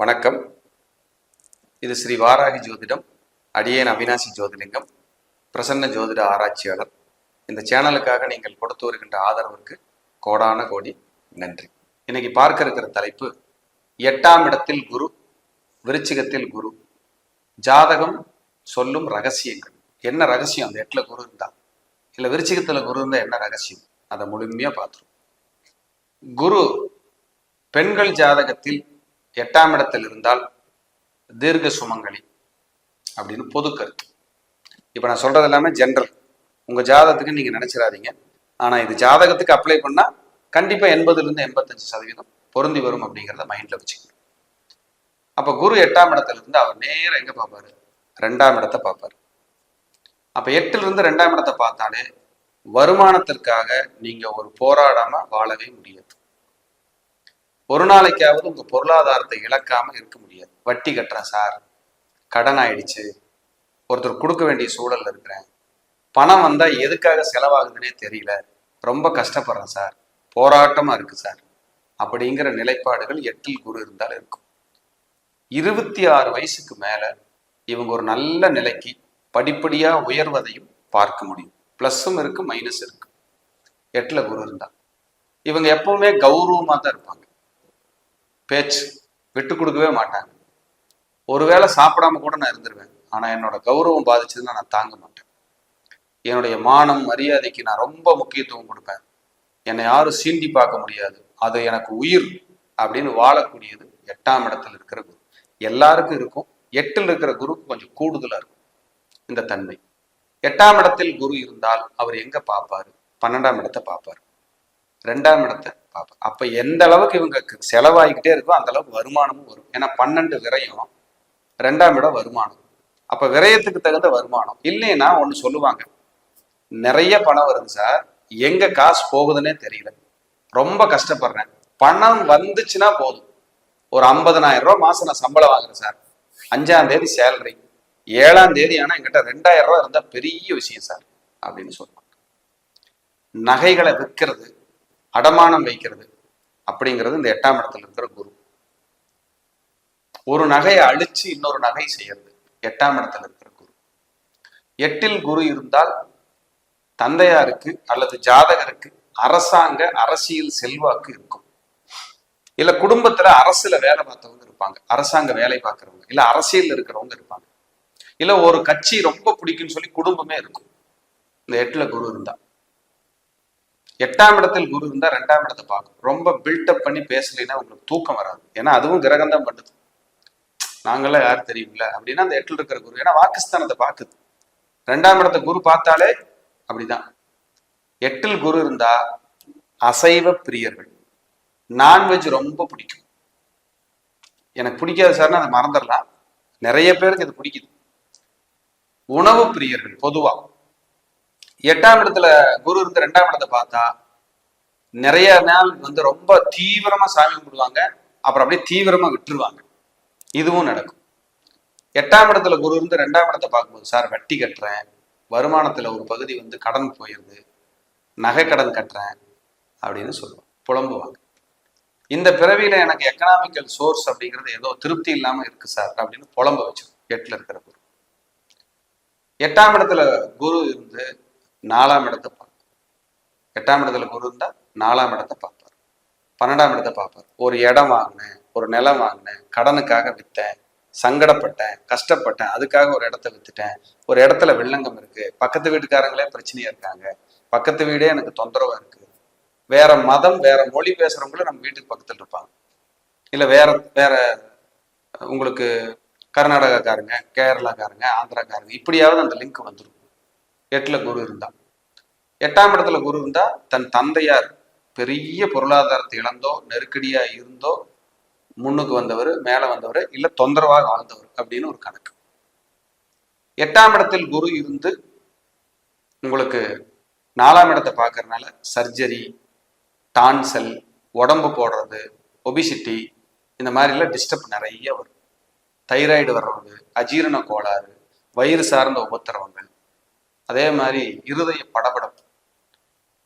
வணக்கம். இது ஸ்ரீ வாராகி ஜோதிடம் அடியேன் அவினாசி ஜோதிலிங்கம் பிரசன்ன ஜோதிட ஆராய்ச்சியாளர். இந்த சேனலுக்காக நீங்கள் கொடுத்து வருகின்ற ஆதரவிற்கு கோடான கோடி நன்றி. இன்னைக்கு பார்க்க இருக்கிற தலைப்பு எட்டாம் இடத்தில் குரு விருச்சிகத்தில் குரு ஜாதகம் சொல்லும் ரகசியங்கள். என்ன ரகசியம்? அந்த எட்டுல குரு இருந்தா. இல்லை விருச்சிகத்துல குரு இருந்தால் என்ன ரகசியம்? அதை முழுமையா பார்த்துரும் குரு பெண்கள் ஜாதகத்தில் எட்டாம் இடத்தில் இருந்தால் தீர்க்க சுமங்கலி அப்படின்னு பொது கருத்து. இப்போ நான் சொல்கிறது எல்லாமே ஜென்ரல் உங்கள் ஜாதகத்துக்கு நீங்கள் நினச்சிடாதீங்க. ஆனால் இது ஜாதகத்துக்கு அப்ளை பண்ணால் கண்டிப்பாக எண்பதுலேருந்து எண்பத்தஞ்சு சதவீதம் பொருந்தி வரும் அப்படிங்கிறத மைண்டில் வச்சுக்கணும். அப்போ குரு எட்டாம் இடத்துல இருந்து அவர் நேரம் எங்கே பார்ப்பாரு? ரெண்டாம் இடத்தை பார்ப்பாரு. அப்போ எட்டுலேருந்து ரெண்டாம் இடத்தை பார்த்தாலே வருமானத்திற்காக நீங்கள் ஒரு போராடாமல் வாழவே முடியாது. ஒரு நாளைக்காவது உங்க பொருளாதாரத்தை இழக்காம இருக்க முடியாது. வட்டி கட்டுறேன் சார். கடன் ஆயிடுச்சு. ஒருத்தர் கொடுக்க வேண்டிய சூழல்ல இருக்கிறேன். பணம் வந்தா எதுக்காக செலவாகுதுன்னே தெரியல. ரொம்ப கஷ்டப்படுறேன் சார். போராட்டமா இருக்கு சார். அப்படிங்கிற நிலைப்பாடுகள் எட்டில் குரு இருந்தால் இருக்கும். இருபத்தி ஆறு வயசுக்கு மேல இவங்க ஒரு நல்ல நிலைக்கு படிப்படியா உயர்வதையும் பார்க்க முடியும். பிளஸ்ஸும் இருக்கு மைனஸ் இருக்கு. எட்டுல குரு இருந்தா இவங்க எப்பவுமே கௌரவமா தான் இருப்பாங்க. பேச்சு. விட்டு கொடுக்கவே மாட்டாங்க. ஒருவேளை சாப்பிடாம கூட நான் இருந்துருவேன். ஆனால் என்னோட கௌரவம் பாதிச்சதுன்னா நான் தாங்க மாட்டேன். என்னுடைய மானம் மரியாதைக்கு நான் ரொம்ப முக்கியத்துவம் கொடுப்பேன். என்னை யாரும் சீண்டி பார்க்க முடியாது. அது எனக்கு உயிர் அப்படின்னு வாழக்கூடியது எட்டாம் இடத்துல இருக்கிற குரு. எல்லாருக்கும் இருக்கும். எட்டில் இருக்கிற குருக்கு கொஞ்சம் கூடுதலாக இருக்கும். இந்த தன்மை. எட்டாம் இடத்தில் குரு இருந்தால் அவர் எங்க பார்ப்பாரு? பன்னெண்டாம் இடத்தை பார்ப்பாரு. ரெண்டாம் இடத்தை பார்ப்பேன் அப்போ எந்த அளவுக்கு இவங்க செலவாகிக்கிட்டே இருக்கோ அந்த அளவுக்கு வருமானமும் வரும். ஏன்னா பன்னெண்டு விரயம் ரெண்டாம் இடம் வருமானம். அப்போ விரயத்துக்கு தகுந்த வருமானம். இல்லைன்னா ஒன்று சொல்லுவாங்க நிறைய பணம் வருது சார் எங்க காசு போகுதுன்னே தெரியல. ரொம்ப கஷ்டப்படுறேன். பணம் வந்துச்சுன்னா போதும். ஒரு ஐம்பதனாயிரம் ரூபா மாசம் நான் சம்பளம் வாங்குறேன் சார். அஞ்சாம் தேதி சேலரி ஏழாம் தேதி ஆனா என்கிட்ட ரெண்டாயிரம் ரூபா இருந்தா பெரிய விஷயம் சார் அப்படின்னு சொல்லுவாங்க. நகைகளை விற்கிறது அடமானம் வைக்கிறது அப்படிங்கிறது இந்த எட்டாம் இடத்துல இருக்கிற குரு. ஒரு நகையை அழிச்சு இன்னொரு நகை செய்யறது எட்டாம் இடத்துல இருக்கிற குரு. எட்டில் குரு இருந்தால் தந்தையாருக்கு அல்லது ஜாதகருக்கு அரசாங்க அரசியல் செல்வாக்கு இருக்கும். இல்ல குடும்பத்துல அரசுல வேலை பார்த்தவங்க இருப்பாங்க அரசாங்க வேலை பார்க்கறவங்க இல்ல அரசியல் இருக்கிறவங்க இருப்பாங்க. இல்ல ஒரு கட்சி ரொம்ப பிடிக்கும்னு சொல்லி குடும்பமே இருக்கும். இந்த எட்டுல குரு இருந்தா. எட்டாம் இடத்தில் குரு இருந்தா ரெண்டாம் இடத்தை பார்க்கும் ரொம்ப பில்டப் பண்ணி பேசலைன்னா உங்களுக்கு தூக்கம் வராது. ஏன்னா அதுவும் கிரகம் தான் பண்ணுது. நாங்களாம் யார் தெரியுமில்ல அப்படின்னா அந்த எட்டில் இருக்கிற குரு. ஏன்னா வாக்குஸ்தானத்தை பார்க்குது. ரெண்டாம் இடத்தை குரு பார்த்தாலே அப்படிதான். எட்டில் குரு இருந்தா அசைவ பிரியர்கள். நான்வெஜ் ரொம்ப பிடிக்கும். எனக்கு பிடிக்காது சார்னா அதை மறந்துடலாம். நிறைய பேருக்கு இது பிடிக்குது. உணவு பிரியர்கள் பொதுவா. எட்டாம் இடத்துல குரு இருந்து ரெண்டாம் இடத்தை பார்த்தா நிறைய நாள் வந்து ரொம்ப தீவிரமா சாமி கும்பிடுவாங்க. அப்புறம் அப்படியே தீவிரமா விட்டுருவாங்க. இதுவும் நடக்கும். எட்டாம் இடத்துல குரு இருந்து ரெண்டாம் இடத்தை பார்க்கும்போது சார் வட்டி கட்டுறேன். வருமானத்துல ஒரு பகுதி வந்து கடன் போயிருது. நகை கடன் கட்டுறேன். அப்படின்னு சொல்லுவாங்க புலம்புவாங்க. இந்த பிறவியில எனக்கு எக்கனாமிக்கல் சோர்ஸ் அப்படிங்கிறது ஏதோ திருப்தி இல்லாம இருக்கு சார் அப்படின்னு புலம்ப வச்சிடும் எட்டுல இருக்கிற குரு. எட்டாம் இடத்துல குரு இருந்து நாலாம் இடத்தை பார்ப்பார். எட்டாம் இடத்துல குரு இருந்தா நாலாம் இடத்தை பார்ப்பார். பன்னெண்டாம் இடத்தை பார்ப்பார். ஒரு இடம் வாங்கினேன் ஒரு நிலம் வாங்கினேன் கடனுக்காக வித்தேன் சங்கடப்பட்டேன் கஷ்டப்பட்டேன் அதுக்காக ஒரு இடத்த வித்துட்டேன். ஒரு இடத்துல வில்லங்கம் இருக்கு பக்கத்து வீட்டுக்காரங்களே பிரச்சனையா இருக்காங்க. பக்கத்து வீடே எனக்கு தொந்தரவா இருக்கு. வேற மதம் வேற மொழி பேசுறவங்களும் நம்ம வீட்டுக்கு பக்கத்துல இருப்பாங்க. இல்ல வேற வேற உங்களுக்கு கர்நாடகாக்காரங்க கேரளாக்காரங்க ஆந்திராக்காரங்க இப்படியாவது அந்த லிங்க் வந்துடும் எட்டுல குரு இருந்தா. எட்டாம் இடத்துல குரு இருந்தா தன் தந்தையார் பெரிய பொருளாதாரத்தை இழந்தோ நெருக்கடியா இருந்தோ முன்னுக்கு வந்தவர் மேல வந்தவர் இல்ல தொந்தரவாக வாழ்ந்தவர் அப்படின்னு ஒரு கணக்கு. எட்டாம் இடத்தில் குரு இருந்து உங்களுக்கு நாலாம் இடத்தை பார்க்கறதுனால சர்ஜரி டான்சல் உடம்பு போடுறது ஒபிசிட்டி இந்த மாதிரிலாம் டிஸ்டர்ப் நிறைய வரும். தைராய்டு வர்றது அஜீரண கோளாறு வயிறு சார்ந்த உபத்திரவங்கள் அதே மாதிரி இருதய படபடப்பு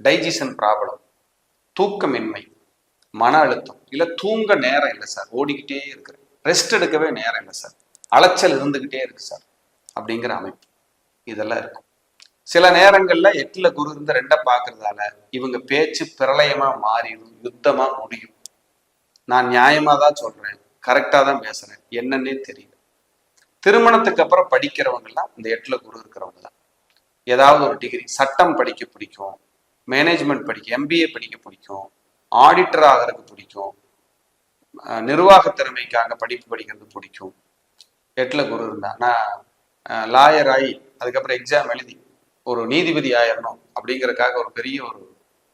டைஜஷன் ப்ராப்ளம் தூக்கமின்மை மன அழுத்தம். இல்லை தூங்க நேரம் இல்லை சார். ஓடிக்கிட்டே இருக்கிறேன் ரெஸ்ட் எடுக்கவே நேரம் இல்லை சார். அலைச்சல் இருந்துக்கிட்டே இருக்கு சார். அப்படிங்கிற அமைப்பு. இதெல்லாம் இருக்கும். சில நேரங்கள்ல எட்டில் குரு இருந்து ரெண்டை பார்க்கறதால இவங்க பேச்சு பிரளயமா மாறிடும் யுத்தமா முடியும். நான் நியாயமா தான் சொல்றேன். கரெக்டாக தான் பேசுகிறேன் என்னன்னே தெரியல. திருமணத்துக்கு அப்புறம் படிக்கிறவங்கலாம் இந்த எட்டில் குரு இருக்கிறவங்க தான். ஏதாவது ஒரு டிகிரி சட்டம் படிக்க பிடிக்கும் மேனேஜ்மெண்ட் படிக்க எம்பிஏ படிக்க பிடிக்கும் ஆடிட்டர் ஆகிறதுக்கு பிடிக்கும் நிர்வாக திறமைக்காக படிப்பு படிக்கிறது பிடிக்கும். எட்டில் குரு இருந்தா நான் லாயர் ஆகி அதுக்கப்புறம் எக்ஸாம் எழுதி ஒரு நீதிபதி ஆயிரணும் அப்படிங்கிறதுக்காக ஒரு பெரிய ஒரு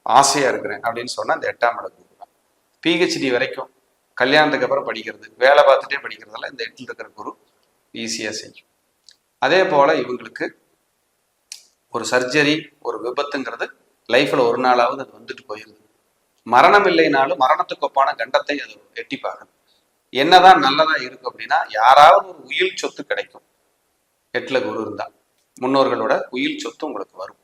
ஆசையாக இருக்கிறேன் அப்படின்னு சொன்னால் அந்த எட்டாம் இடம் குரு தான். பிஹெச்டி வரைக்கும் கல்யாணத்துக்கு அப்புறம் படிக்கிறது வேலை பார்த்துட்டே படிக்கிறதெல்லாம் இந்த எட்டில் இருக்கிற குரு ஈஸியாக செய்யும். அதே போல் இவங்களுக்கு ஒரு சர்ஜரி ஒரு விபத்துங்கிறது லைஃப்ல ஒரு நாளாவது அது வந்துட்டு போயிருது மரணம் இல்லைனாலும் மரணத்துக்கு ஒப்பான கண்டத்தை அது எட்டி பார்க்குது. என்னதான் நல்லதா இருக்கு அப்படின்னா யாராவது ஒரு உயில் சொத்து கிடைக்கும். எட்டில் குரு இருந்தால் முன்னோர்களோட உயில் சொத்து உங்களுக்கு வரும்.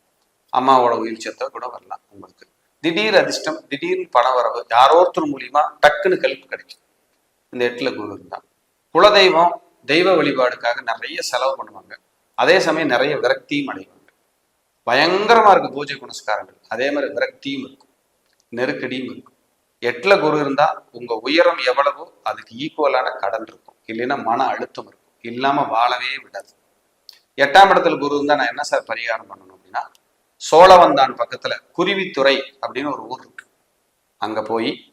அம்மாவோட உயில் சொத்தை கூட வரலாம் உங்களுக்கு. திடீர் அதிர்ஷ்டம் திடீர்னு பண வரவு யாரோ ஒருத்தர் மூலியமா டக்குன்னு கல்வி கிடைக்கும். இந்த எட்டில் குரு இருந்தா. குலதெய்வம் தெய்வ வழிபாடுக்காக நிறைய செலவு பண்ணுவாங்க. அதே சமயம் நிறைய விரக்தியும் அடைவாங்க. பயங்கரமா இருக்கு பூஜை புனஸ்காரங்கள். அதே மாதிரி விரக்தியும் இருக்கும். நெருக்கடியும் இருக்கும். எட்டுல குரு இருந்தா உங்க உயரம் எவ்வளவோ அதுக்கு ஈக்குவலான கடன் இருக்கும். இல்லைன்னா மன அழுத்தம் இருக்கும். இல்லாம வாழவே விடாது. எட்டாம் இடத்துல குரு இருந்தா நான் என்ன சார் பரிகாரம் பண்ணணும் அப்படின்னா சோழவந்தான் பக்கத்துல குருவித்துறை அப்படின்னு ஒரு ஊர் இருக்கு. அங்க போய்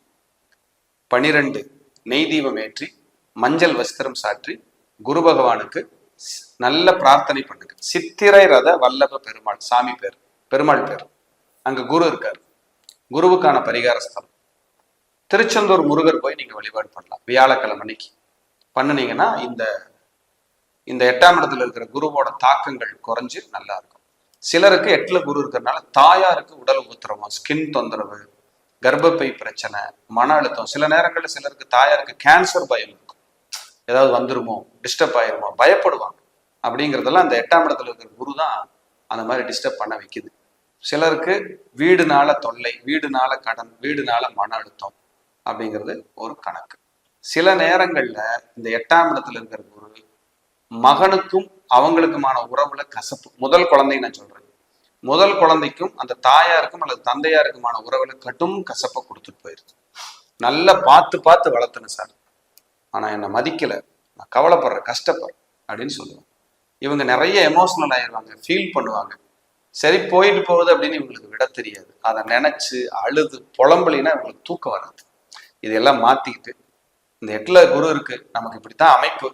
பனிரெண்டு நெய் தீபம் ஏற்றி மஞ்சள் வஸ்திரம் சாற்றி குரு பகவானுக்கு நல்ல பிரார்த்தனை பண்ணுங்க. சித்திரை ரத வல்லப பெருமாள் சாமி பேர் பெருமாள் பேர். அங்க குரு இருக்காரு. குருவுக்கான பரிகார ஸ்தலம். திருச்செந்தூர் முருகர் போய் நீங்க வழிபாடு பண்ணலாம். வியாழக்கிழமை அன்னைக்கு. பண்ணுனீங்கன்னா இந்த இந்த எட்டாம் இடத்துல இருக்கிற குருவோட தாக்கங்கள் குறைஞ்சு நல்லா இருக்கும். சிலருக்கு எட்டுல குரு இருக்கிறதுனால தாயாருக்கு உடல் உத்தரவம் ஸ்கின் தொந்தரவு கர்ப்பப்பை பிரச்சனை மன அழுத்தம். சில நேரங்களில் சிலருக்கு தாயாருக்கு கேன்சர் பயம் இருக்கும். ஏதாவது வந்துருமோ டிஸ்டர்ப் ஆயிருமோ பயப்படுவாங்க. அப்படிங்கிறதெல்லாம் அந்த எட்டாம் இடத்துல இருக்கிற குரு தான் அந்த மாதிரி டிஸ்டர்ப் பண்ண வைக்குது. சிலருக்கு வீடுனால தொல்லை வீடுனால கடன் வீடுனால மன அழுத்தம் அப்படிங்கிறது ஒரு கணக்கு. சில நேரங்கள்ல இந்த எட்டாம் இடத்துல இருக்கிற குரு மகனுக்கும் அவங்களுக்குமான உறவுல கசப்பு. முதல் குழந்தை நான் சொல்றேன். முதல் குழந்தைக்கும் அந்த தாயாருக்கும் அல்லது தந்தையாருக்குமான உறவுல கடும் கசப்பை கொடுத்துட்டு போயிருச்சு நல்லா பார்த்து பார்த்து வளர்த்தணும் சார். ஆனா என்னை மதிக்கல. நான் கவலைப்படுறேன் கஷ்டப்படுறேன் அப்படின்னு சொல்லுவேன். இவங்க நிறைய எமோஷனல் ஆயிடுவாங்க ஃபீல் பண்ணுவாங்க. சரி போயிட்டு போகுது அப்படின்னு இவங்களுக்கு விட தெரியாது. அதை நினைச்சு அழுது புலம்பலினா இவங்களுக்கு தூக்கம் வராது. இதெல்லாம் மாற்றிக்கிட்டு இந்த எட்டுல குரு இருக்கு. நமக்கு இப்படித்தான் அமைப்பு.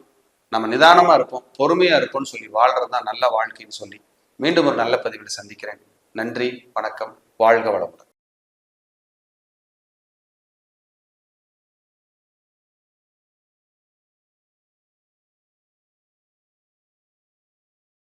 நம்ம நிதானமா இருப்போம் பொறுமையா இருப்போம்னு சொல்லி வாழ்றது தான் நல்ல வாழ்க்கைன்னு சொல்லி மீண்டும் ஒரு நல்ல பதிவில் சந்திக்கிறேன். நன்றி வணக்கம் வாழ்க வளமுடன்.